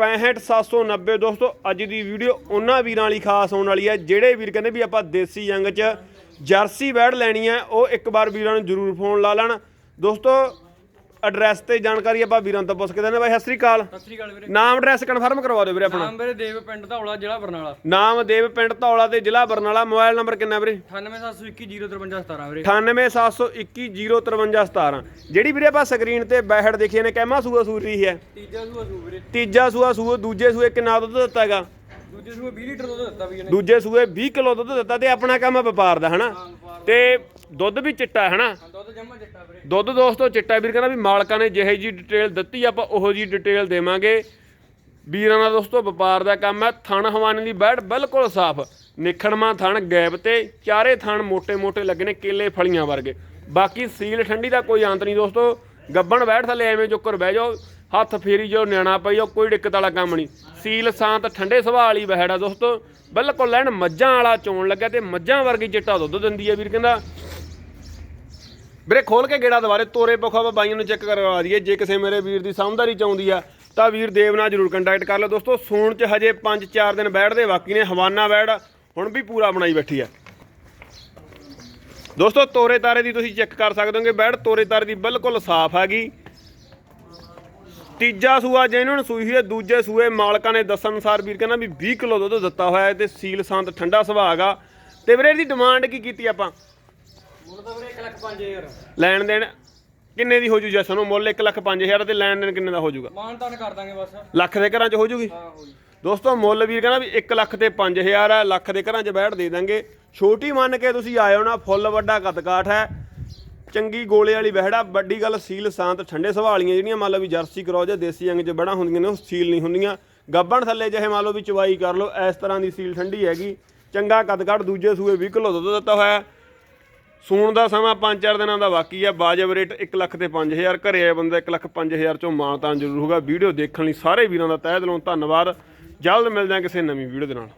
65790 ਦੋਸਤੋ, ਅੱਜ ਦੀ ਵੀਡੀਓ ਉਹਨਾਂ ਵੀਰਾਂ ਲਈ ਖਾਸ ਹੋਣ ਵਾਲੀ ਹੈ, ਜਿਹੜੇ ਵੀਰ ਕਹਿੰਦੇ ਵੀ ਆਪਾਂ ਦੇਸੀ ਜੰਗ 'ਚ ਜਰਸੀ ਬੈੜ ਲੈਣੀ ਹੈ, ਉਹ ਇੱਕ ਵਾਰ ਵੀਰਾਂ ਨੂੰ ਜ਼ਰੂਰ ਫੋਨ ਲਾ ਲੈਣ। ਦੋਸਤੋ ਐਡਰੈਸ ਤੇ ਜਾਣਕਾਰੀ ਆਪਾਂ ਵੀਰਾਂ ਤੋਂ ਪੁੱਛ ਕੇ ਦਿੰਦੇ ਬਾਈ ਸਤਿ ਸ੍ਰੀ ਅਕਾਲ। ਸਤਿ ਸ੍ਰੀ ਅਕਾਲ ਵੀਰੇ। ਨਾਮ ਐਡਰੈਸ ਕਨਫਰਮ ਕਰਵਾ ਦਿਓ ਵੀਰੇ ਆਪਣਾ। ਨਾਮ ਮੇਰੇ ਦੇਵ ਪਿੰਡ ਧੌਲਾ ਜ਼ਿਲ੍ਹਾ ਬਰਨਾਲਾ। ਨਾਮ ਦੇਵ ਪਿੰਡ ਧੌਲਾ ਤੇ ਜ਼ਿਲ੍ਹਾ ਬਰਨਾਲਾ। ਮੋਬਾਈਲ ਨੰਬਰ ਕਿੰਨਾ ਵੀਰੇ? 9872105317 ਵੀਰੇ। 9871151717 ਜਿਹੜੀ ਵੀਰੇ ਆਪਾਂ ਸਕਰੀਨ ਤੇ ਬੈਹੜ ਦੇਖੀ ਨੇ ਕਹਿਮਾ ਸੂਆ ਸੂਰੀ ਹੈ। ਤੀਜਾ ਸੂਆ ਸੂ ਵੀਰੇ। ਤੀਜਾ ਸੂਆ ਸੂਆ ਦੂਜੇ ਸੂਏ ਕਿੰਨਾ ਦੁੱਧ ਦਿੱਤਾ ਹੈਗਾ? ਦੂਜੇ ਸੂਆ 20 ਲੀਟਰ ਦੁੱਧ ਦਿੱਤਾ ਵੀ ਇਹਨੇ ਦੂਜੇ ਸੂਏ 20 ਕਿਲੋ ਦੁੱਧ ਦਿੱਤਾ ਤੇ ਆਪਣਾ ਕੰਮ ਆ ਵਪਾਰ ਦਾ ਹਨਾ? ਤੇ ਦੁੱਧ ਵੀ ਚਿੱਟਾ ਹੈ ਹਨਾ? ਦੁੱਧ ਜਮਾ ਚਿੱਟਾ ਵੀਰੇ। ਦੁੱਧ ਦੋਸਤੋ ਚਿੱਟਾ ਵੀਰ ਕਹਿੰਦਾ ਵੀ ਮਾਲਕਾਂ ਨੇ ਜਿਹੇ ਜੀ ਡਿਟੇਲ ਦਿੱਤੀ ਆਪਾਂ ਉਹੋ ਜੀ ਡਿਟੇਲ ਦੇਵਾਂਗੇ। ਵੀਰਾਂ ਦਾ ਦੋਸਤੋ ਵਪਾਰ ਦਾ ਕੰਮ ਹੈ ਥਣ ਹਵਾਨੇ ਦੀ ਬੈੜ ਬਿਲਕੁਲ ਸਾਫ਼। ਨਿਖੜਮਾ ਥਣ ਗੈਪ ਤੇ ਚਾਰੇ ਥਣ ਮੋٹے-ਮੋٹے ਲੱਗੇ ਨੇ ਕੇਲੇ ਫਲੀਆਂ ਵਰਗੇ। ਬਾਕੀ ਸੀਲ ਠੰਡੀ ਦਾ ਕੋਈ ਅੰਤ ਨਹੀਂ ਦੋਸਤੋ। ਗੱਬਣ ਬੈਠ ਥੱਲੇ ਐਵੇਂ ਜੋਕਰ ਬਹਿ ਜਾਓ ਹੱਥ ਫੇਰੀ ਜੋ ਨਿਆਣਾ ਪਈ ਜਾਓ ਕੋਈ ਦਿੱਕਤ ਵਾਲਾ ਕੰਮ ਨਹੀਂ। ਸੀਲ ਸਾਂਤ ਠੰਡੇ ਸੁਭਾਅ ਵਾਲੀ ਬਹਿੜਾ ਦੋਸਤੋ। ਬਿਲਕੁਲ ਲੈਣ ਮੱਝਾਂ ਵਾਲਾ ਚੋਣ ਲੱਗਿਆ ਤੇ ਮੱਝਾਂ ਵਰਗੀ ਚਿੱਟਾ ਦੁੱਧ ਦਿੰਦੀ ਹੈ ਵੀਰ ਕਹਿੰਦਾ। ਵੀਰੇ ਖੋਲ ਕੇ ਗੇੜਾ ਦੁਬਾਰੇ ਤੋਰੇ ਪਖਾ ਬਾਈਆਂ ਨੂੰ ਚੈੱਕ ਕਰਵਾ ਦਈਏ ਜੇ। ਕਿਸੇ ਮੇਰੇ ਵੀਰ ਦੀ ਸਮਝਦਾਰੀ ਚਾਹੁੰਦੀ ਆ, ਤਾਂ ਵੀਰ ਦੇਵ ਨਾਲ ਜਰੂਰ ਕੰਟੈਕਟ ਕਰ ਲਓ। ਦੋਸਤੋ, ਸੂਣ ਚ ਹਜੇ 5-4 ਦਿਨ ਬੈਠਦੇ ਬਾਕੀ ਨੇ ਹਵਾਨਾ ਬੈੜ ਹੁਣ ਵੀ ਪੂਰਾ ਬਣਾਈ ਬੈਠੀ ਆ। ਦੋਸਤੋ, ਤੋਰੇ ਤਾਰੇ ਦੀ ਤੁਸੀਂ ਚੈੱਕ ਕਰ ਸਕਦੇ ਹੋਗੇ ਬੈੜ ਤੋਰੇ ਤਾਰੇ ਦੀ ਬਿਲਕੁਲ ਸਾਫ਼ ਹੈਗੀ ਤੀਜਾ ਸੂਆ ਜਿਹਨਾਂ ਨੂੰ ਸੂਈ ਹੋਈ ਹੈ ਦੂਜੇ ਸੂਏ ਮਾਲਕਾਂ ਨੇ ਦੱਸਣ ਅਨੁਸਾਰ ਵੀਰ ਕਹਿੰਦਾ ਵੀ 20 ਕਿਲੋ ਦੁੱਧ ਦਿੱਤਾ ਹੋਇਆ ਹੈ ਤੇ ਸੀਲ ਸੰਤ ਠੰਡਾ ਸੁਭਾਅ ਆ ਤੇ ਵੀਰੇ ਦੀ ਡਿਮਾਂਡ ਕੀ ਕੀਤੀ ਆਪਾਂ? 5000 ਲੈਣ ਦੇਣ ਕਿੰਨੇ ਦੀ ਹੋ ਜੂ ਜਸਨ? ਨੂੰ ਮੁੱਲ 1 ਲੱਖ 5000 ਤੇ ਲੈਣ ਦੇਣ ਕਿੰਨੇ ਦਾ ਹੋ ਜੂਗਾ? ਮਾਨ ਤਾਨ ਕਰ ਦਾਂਗੇ ਬਸ। ਲੱਖ ਦੇ ਘਰਾਂ 'ਚ ਹੋ ਜੂਗੀ? ਹਾਂ ਹੋਈ ਦੋਸਤੋ ਮੁੱਲ ਵੀਰ ਕਹਿੰਦਾ ਵੀ 1 ਲੱਖ ਤੇ 5000 ਹੈ ਲੱਖ ਦੇ ਘਰਾਂ 'ਚ ਬੈਠ ਦੇ ਦਾਂਗੇ। ਛੋਟੀ ਮੰਨ ਕੇ ਤੁਸੀਂ ਆਇਓ ਨਾ ਫੁੱਲ ਵੱਡਾ ਕੱਦਕਾਠ ਹੈ। ਚੰਗੀ ਗੋਲੇ ਵਾਲੀ ਬਹਿੜਾ ਵੱਡੀ ਗੱਲ ਸੀਲ ਸ਼ਾਂਤ ਠੰਡੇ ਸੁਭਾਅ ਵਾਲੀਆਂ ਜਿਹੜੀਆਂ ਮੰਨ ਲਓ ਵੀ ਜਰਸੀ ਕਰੋ ਜਾਂ ਦੇਸੀ ਅੰਗ 'ਚ ਬੜਾ ਹੁੰਦੀਆਂ ਨੇ ਉਹ ਸੀਲ ਨਹੀਂ ਹੁੰਦੀਆਂ। ਗੱਬਣ ਥੱਲੇ ਜਿਹੇ ਮੰਨ ਲਓ ਵੀ ਚਵਾਈ ਕਰ ਲਓ ਇਸ ਤਰ੍ਹਾਂ ਦੀ ਸੀਲ ਠੰਡੀ ਹੈਗੀ। ਚੰਗਾ ਕੱਦਕਾਠ ਦੂਜੇ ਸੂਏ 20 ਕਿਲੋ ਦੁੱਧ ਦਿੱਤਾ ਹੋਇਆ। ਸੂਣ ਦਾ ਸਮਾਂ 5-4 ਦਿਨਾਂ ਦਾ ਬਾਕੀ ਹੈ ਬਾਜਬ ਰੇਟ 1 ਲੱਖ ਤੇ 5000 ਘਰੇ ਆਇਆ ਬੰਦਾ 1 ਲੱਖ 5000 ਚੋਂ ਮਾਨਤਾਨ ਜ਼ਰੂਰ ਹੋਊਗਾ। ਵੀਡੀਓ ਦੇਖਣ ਲਈ ਸਾਰੇ ਵੀਰਾਂ ਦਾ ਤਹਿ ਦਿਲੋਂ ਧੰਨਵਾਦ। ਜਲਦ ਮਿਲਦੇ ਹਾਂ ਕਿਸੇ ਨਵੀਂ ਵੀਡੀਓ ਦੇ ਨਾਲ।